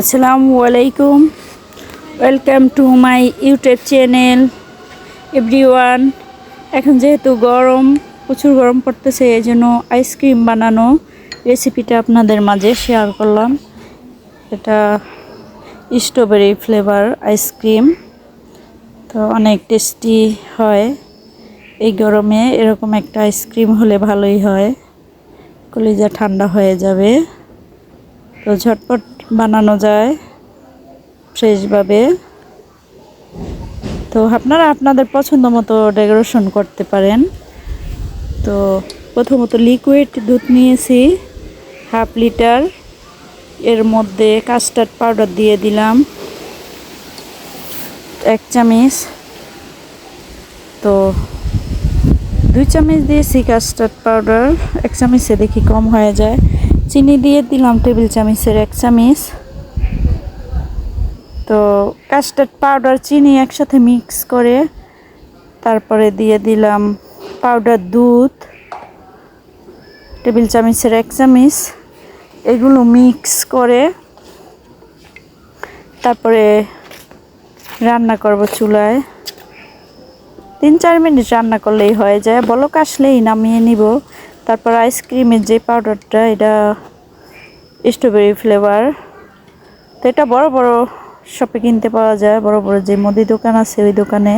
আসসালামু আলাইকুম। Welcome to my YouTube channel everyone এখন যেহেতু গরম, প্রচুর গরম পড়তেছে এই জন্য আইসক্রিম বানানো রেসিপিটা আপনাদের মাঝে শেয়ার করলাম। এটা স্ট্রবেরি ফ্লেভার আইসক্রিম তো অনেক টেস্টি হয়। এই গরমে এরকম একটা আইসক্রিম হলে ভালোই হয়। কলিজা ঠান্ডা হয়ে যাবে। তো ঝটপট বানানো যায় ফ্রেশভাবে। তো আপনারা আপনাদের পছন্দ মতো ডেকোরেশন করতে পারেন। তো প্রথমত লিকুইড দুধ নিয়েছি, হাফ লিটার। এর মধ্যে কাস্টার্ড পাউডার দিয়ে দিলাম, এক চামচ। তো দুই চামচ দিয়েছি কাস্টার্ড পাউডার, এক চামচে দেখি কম হয়ে যায়। চিনি দিয়ে দিলাম টেবিল চামিচের এক চামচ। তো কাস্টার্ড পাউডার, চিনি একসাথে মিক্স করে তারপরে দিয়ে দিলাম পাউডার দুধ, টেবিল চামিচের এক চামচ। এগুলো মিক্স করে তারপরে রান্না করব চুলায়। তিন চার মিনিট রান্না করলেই হয়ে যায়। বলক আসলেই নামিয়ে নিব। তারপর আইসক্রিমের যে পাউডারটা এটা স্ট্রবেরি ফ্লেভার তো এটা বড় বড় শপে কিনতে পাওয়া যায়, বড় বড় যে মুদি দোকান আছে, ওই দোকানে।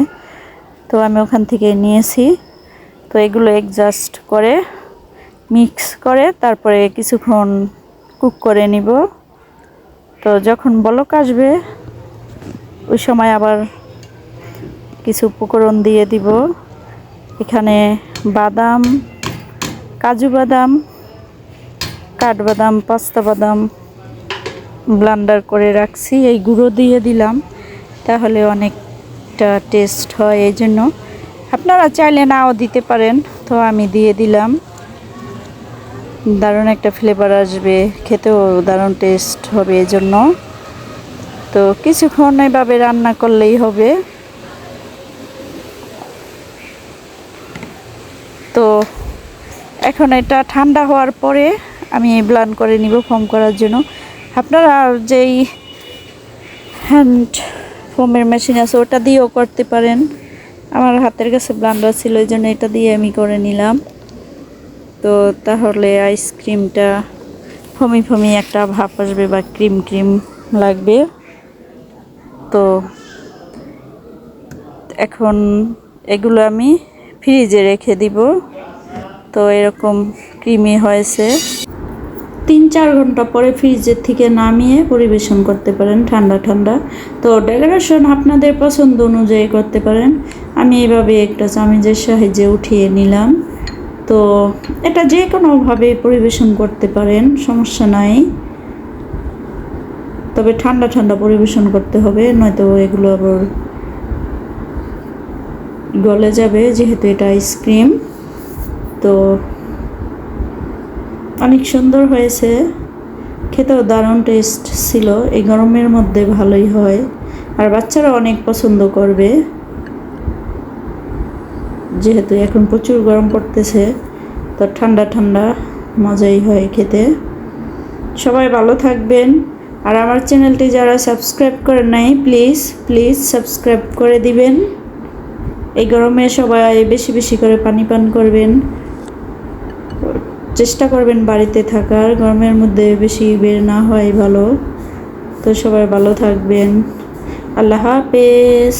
তো আমি ওখান থেকে নিয়েছি। তো এগুলো এডজাস্ট করে মিক্স করে, তারপরে কিছুক্ষণ কুক করে নিব। তো যখন বলক আসবে, ওই সময় আবার কিছু উপকরণ দিয়ে দিব। এখানে বাদাম কাজু বাদাম কাঠবাদাম পাস্তা বাদাম ব্লান্ডার করে রাখছি। এই গুঁড়ো দিয়ে দিলাম, তাহলে অনেকটা টেস্ট হয় এই জন্য আপনারা চাইলে নাও দিতে পারেন, তো আমি দিয়ে দিলাম। দারুণ একটা ফ্লেভার আসবে, খেতেও দারুণ টেস্ট হবে এই জন্য তো কিছুক্ষণ এভাবে রান্না করলেই হবে তো এখন এটা ঠান্ডা হওয়ার পরে আমি ব্লান করে নিব ফর্ম করার জন্য। আপনারা যেই হ্যান্ড ফোমের মেশিন আছে, ওটা দিয়েও করতে পারেন। আমার হাতের কাছে ব্লান্ডার ছিল ওই জন্য এটা দিয়ে আমি করে নিলাম। তো তাহলে আইসক্রিমটা ফমি ফমি একটা ভাপ আসবে বা ক্রিম ক্রিম লাগবে। তো এখন এগুলো আমি ফ্রিজে রেখে দিব। তো এরকম ক্রিমি হয়েছে। তিন চার ঘণ্টা পরে ফ্রিজের থেকে নামিয়ে পরিবেশন করতে পারেন ঠান্ডা ঠান্ডা। তো ডেকোরেশন আপনাদের পছন্দ অনুযায়ী করতে পারেন। আমি এভাবে একটা চামিজের সাহায্যে উঠিয়ে নিলাম। তো এটা যে কোনোভাবে পরিবেশন করতে পারেন, সমস্যা নাই। তবে ঠান্ডা ঠান্ডা পরিবেশন করতে হবে, নয়তো এগুলো আবার গলে যাবে, যেহেতু এটা আইসক্রিম। তো অনেক সুন্দর হয়েছে। খেতেও দারুণ টেস্ট ছিল। এই গরমের মধ্যে ভালোই হয়। আর বাচ্চারা অনেক পছন্দ করবে। যেহেতু এখন প্রচুর গরম পড়তেছে, তো ঠান্ডা ঠান্ডা মজাই হয় খেতে। সবাই ভালো থাকবেন। আর আমার চ্যানেলটি যারা সাবস্ক্রাইব করেন নাই, প্লিজ প্লিজ সাবস্ক্রাইব করে দিবেন। এই গরমে সবাই বেশি বেশি করে পানি পান করবেন। চেষ্টা করবেন বাড়িতে থাকার, গরমের মধ্যে বেশি বের না হয় ভালো। তো সবাই ভালো থাকবেন। আল্লাহ হাফেজ।